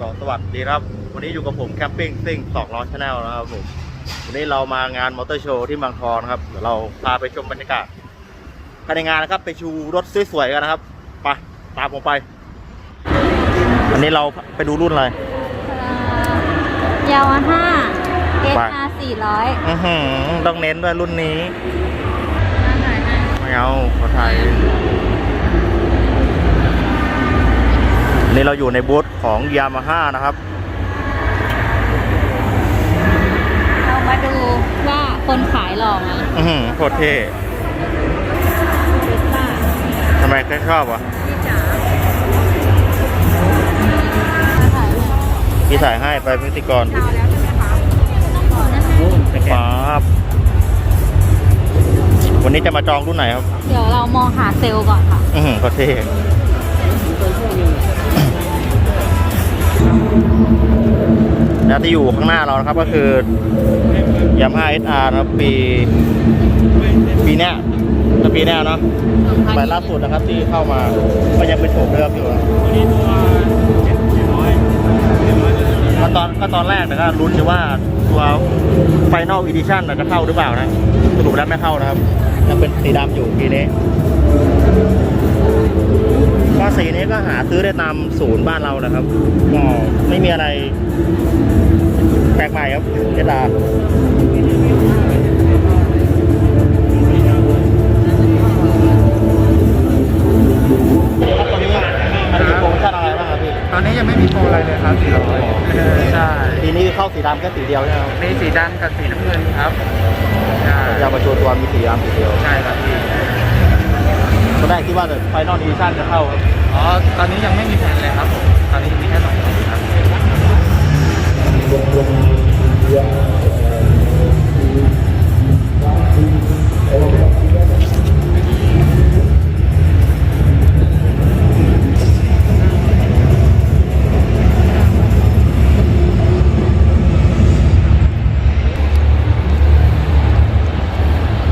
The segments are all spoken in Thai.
ก็สวัสดีครับ วันนี้อยู่กับผมแคมปิ้งซิ่งสองล้อชาแนลนะครับผมวันนี้เรามางานมอเตอร์โชว์ที่บางทองนะครับเดี๋ยวเราพาไปชมบรรยากาศภายในงานนะครับ ไปชูรถสวยๆกันนะครับไปตามผมไป อันนี้เราไปดูรุ่นอะไรยามาฮ่าเอสไปอาร์สี่ร้อยอือหือต้องเน้นด้วยรุ่นนี้นั่นหน่อยนะไม่เอาขอไทยอั นนี้เราอยู่ในบูธของยามาฮ่านะครับ เรามาดูว่าคนขายหล่อไหมอือหือโคตรเท่พิซซ่าทำไมแค่ชอบอะพี่จ๋ามาถ่ายเลยพี่ถ่ายให้ไปพิธีกรเช้าแล้วใช่ไหมคะต้องขอนะคะครับวันนี้จะมาจองรุ่นไหนครับ เดี๋ยวเรามองหาเซลล์ก่อนค่ะ อือหือโคตรเท่ แล้วที่อยู่ข้างหน้าเรานะครับก็คือยามาฮ่าเอสอาร์นะปีปีเนี้ยแต่ปีเนี้ยเนาะใบล่าสุดนะครับที่เข้ามาก็ยังเป็นโฉมเดิมอยู่อะก็ตอนก็ตอนแรกนะก็ลุ้นอยู่ว่าตัวไฟนอลอีดิชั่นจะเข้าหรือเปล่านะสรุปแล้วไม่เข้านะครับยังเป็นสีดำอยู่ปีนี้ ก็สีนี้ก็หาซื้อได้ตามศูนย์บ้านเรานะครับก็ไม่มีอะไรแปลกใหม่ครับเจดาครับตอนนี้อันนี้โปรโมชั่นอะไรบ้างครับพี่ตอนนี้ยังไม่มีโปรอะไรเลยครับสีร้อยใช่ปีนี้เข้าสีดำแค่สีเดียวใช่ไหมครับมีสีดำกับสีน้ำเงินครับใช่ยามาโชว์ตัวมีสีดำสีเดียวใช่ครับพี่ตอนแรก คิดว่าแต่ไฟนอลดิวิชั่นจะเข้าครับอ๋อ ตอนนี้ยังไม่มีแผนเลยครับผม ตอนนี้มีแค่สองสีครับ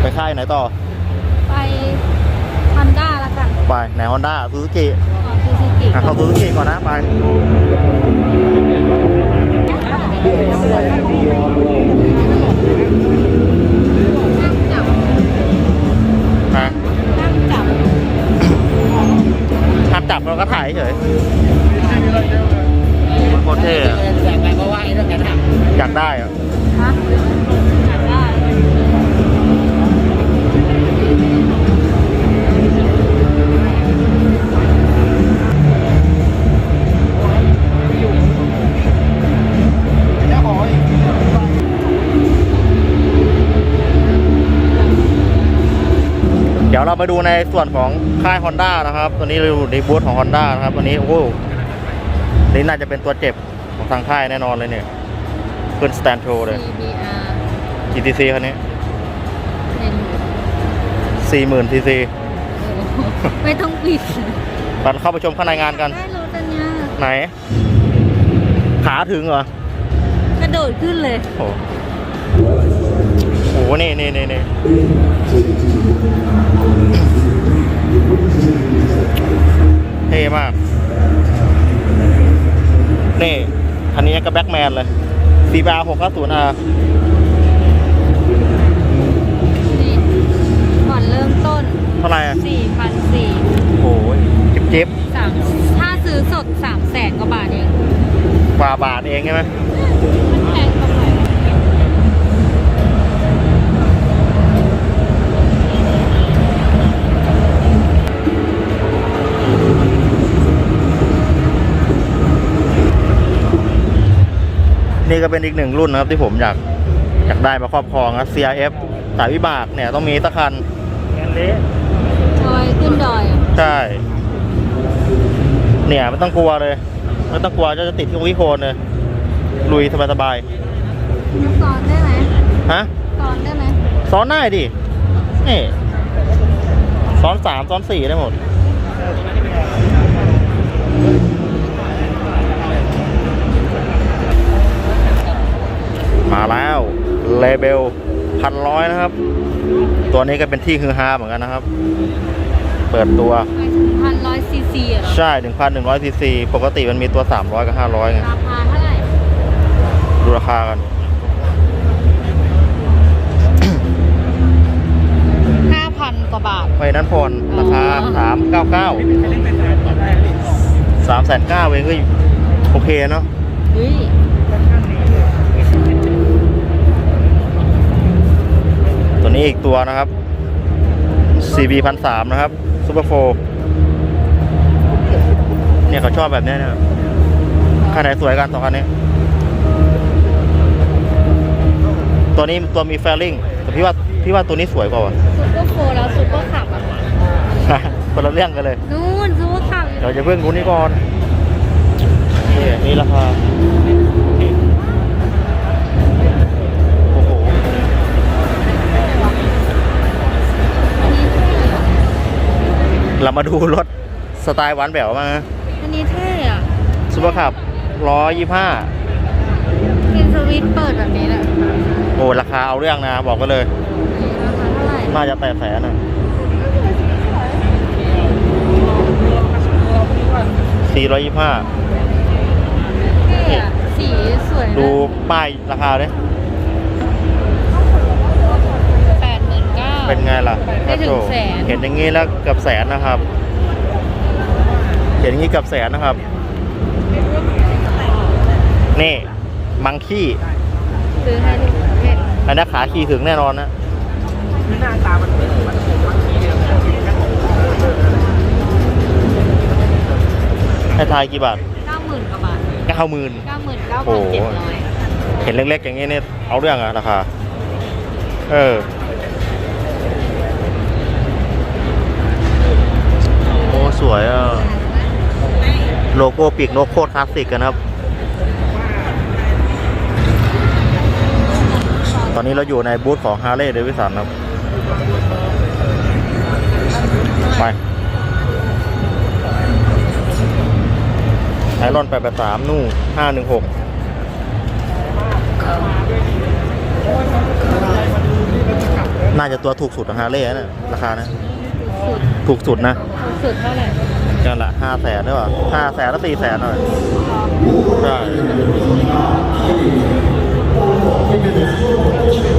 ไปค่ายไหนต่อ ไปฮอนด้าแล้วกัน ไปไหน ฮอนด้าซูซูกิขอซูซูกิเข้าซูซูกิก่อนนะไปฮะนั่งจับห้ามจับเราก็ถ่ายเฉยมันโคตรเท่อะอยากไปเพ เดี๋ยวเราไปดูในส่วนของค่าย Honda นะครับ ตัวนี้เราอยู่ในบูธของ Honda นะครับตัวนี้โอ้โหนี่น่าจะเป็นตัวเจ็บของทางค่ายแน่นอนเลยเนี่ยขึ้นสแตนโชว์เลย CBR GTC คันนี้เป็น40,000 cc ไม่ต้องปิดตอนเข้าไปชมข้างในงานกัน ได้รถอันเนี้ยไหน ขาถึงเหรอ กระโดดขึ้นเลย โอ้โหโอ้โหนี่นี่นี่นี่ เท่มาก นี่คันนี้ก็แบ็กแมนเลย CBR 690 R นี่ก่อนเริ่มต้น เท่าไหร่อะ4,400โอ้ยจิ๊บจิ๊บสามถ้าซื้อสด3แสนกว่าบาทเองกว่าบาทเองใช่ไหมมั นี่ก็เป็นอีกหนึ่งรุ่นนะครับที่ผมอยากอยากได้มาครอบครองนะ CRF สายวิบากเนี่ยต้องมีสักคันดอยขึ้นดอยอะใช่ เนี่ยไม่ต้องกลัวเลยไม่ต้องกลัวจะจะติดที่วิโคนเลยลุยสบายสบายสอนได้ไหมๆฮะ สอนได้ไหมซ้อนได้ดิ นี่ ซ้อนสามซ้อนสี่ได้หมด เลเบลพันร้อยนะครับ ตัวนี้ก็เป็นที่ฮือฮาเหมือนกันนะครับ เปิดตัวหมายถึงพันร้อยซีซีเหรอใช่1,100ซีซีปกติมันมีตัว300กับ500ไงราคาเท่าไหร่ดูราคากันห้าพันกว่าบาทไฟนั้นผ่อนราคา399 3 9 0 0 0เองก็โอเคเนาะ ตัวนี้อีกตัวนะครับ CB 1 3 0 0นะครับ Super 4เนี่ยเขาชอบแบบเนี้ยนะครับคันไหนสวยกันสองคันนี้ ตัวนี้ตัวมีแฟลิงแต่พี่ว่าพี่ว่าตัวนี้สวยกว่าวะซุปเปอร์โฟร์แล้วซุปเปอร์ขับอะคนละเรื่องกันเลย นู่นซุปเปอร์ขับอยู่เดี๋ยวจะเพิ่งรู้นี่ก่อนนี่นี่ราคา เรามาดูรถสไตล์หวานแบวมาอันนี้เท่อะซูเปอร์ขับร้อยยี่ห้าเป็นสวิตช์เปิดแบบนี้แหละโอ้ราคาเอาเรื่องนะ บอกกันเลยราคาเท่าไหร่น่าจะแปดแสนนะสี่ร้อยยี่ห้าเท่อะสีสวยนะดูป้ายราคาเนี่ย แปดหมื่น เก้าเป็นไงล่ะไม่ถึงแสน เห็นอย่างนี้แล้วเกือบแสนนะครับ เห็นอย่างนี้เกือบแสนนะครับ นี่มังคี้ซื้อให้ลูกเห็นอันนี้ขาขี่ถึงแน่นอนนะ หน้าตามันเป็นมันเป็นบางทีเนี่ยให้ทายกี่บาทเก้าหมื่นกว่าบาทเก้าหมื่น เก้าหมื่นเก้าพันเจ็ดร้อยเห็นเล็กๆอย่างนี้เนี่ยเอาเรื่องอะราคา เออ สวยอะโลโก้ปีกนกโคตรคลาสสิกกันครับ ตอนนี้เราอยู่ในบูธของ Harley Davidson ครับ ไปไอรอน883นู่516น่าจะตัวถูกสุดของฮาร์เลย์นะราคานะ สุดถูกสุดนะสุดเท่าไหร่กันละห้าแสนได้ป่ะห้าแสนแล้วสี่แสนหน่อยใช่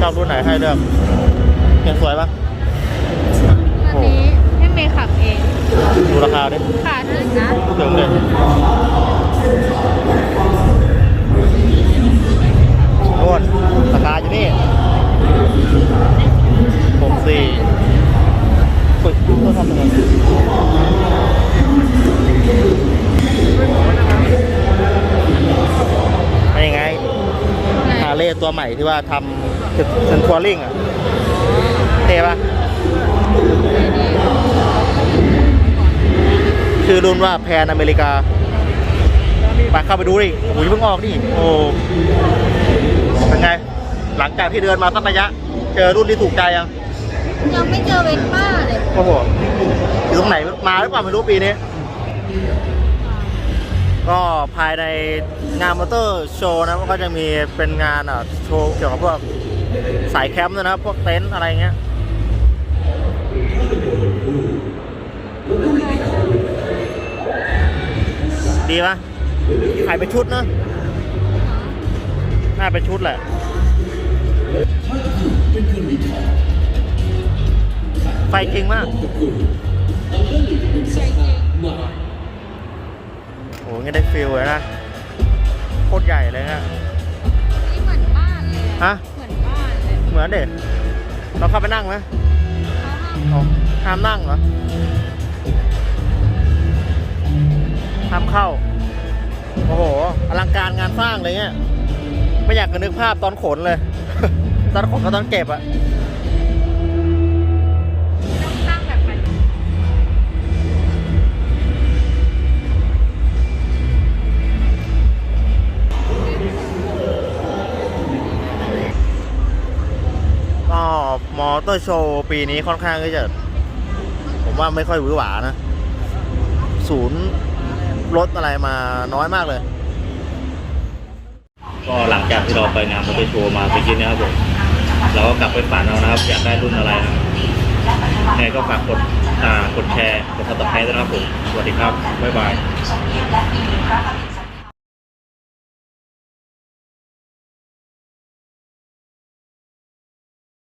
ชอบรุ่นไหนให้เลือกเห็นสวยปะอันนี้ให้เมย์ขับเองดูราคาดิขาถึงนะถึงเลยนู่นราคาอยู่นี่หกสี่อุ้ย ต้องทำยังไงไม่ยังไงฮาเลย์ตัวใหม่ที่ว่าทำเซนทัวริงอะเท่ปะชื่อรุ่นว่าแพนอเมริกาไปเข้าไปดูดิโอ้ยเพิ่งออกนี่ โอ้เป็นไง หลังจากที่เดินมาสักระยะ เจอรุ่นที่ถูกใจยัง ยังไม่เจอเวนป้าเลยโอ้โหอยู่ตรงไหนมาหรือเปล่าไม่รู้ปีนี้ ก็ภายในงานมอเตอร์โชว์นะมันก็จะมีเป็นงานอะโชว์เกี่ยวกับพวกสายแคมป์ด้วยนะพวกเต็นท์อะไรเงี้ยดีปะขายเป็นชุดนะน่าเป็นชุดแหละ ไฟจริงมากโอ้ยงั้นได้ฟิลเลยนะ โคตรใหญ่เลยนะนี่เหมือนบ้านเลยอฮะเหมือนบ้านเลยเหมือนเด็กเราเข้าไปนั่งไหมเขาห้ามอ๋อห้ามนั่งเหรอห้ามเข้า โอ้โห อลังการงานสร้างเลยเนี่ย ไม่อยากจะนึกภาพตอนขนเลย ตอนขนกับตอนเก็บอะ อเตอร์โชว์ปีนี้ค่อนข้างที่จะ ผมว่าไม่ค่อยหวือหวานะ ศูนย์รถอะไรมาน้อยมากเลย ก็หลังจากที่เราไปงานมอเตอร์โชว์มาไปกินนะครับผมเราก็กลับไปฝันเอานะครับ อยากได้รุ่นอะไรนะยังไงก็ฝากกดอ่ากดแชร์ กดซับสไครต์ด้วยนะครับผม สวัสดีครับ บ๊ายบาย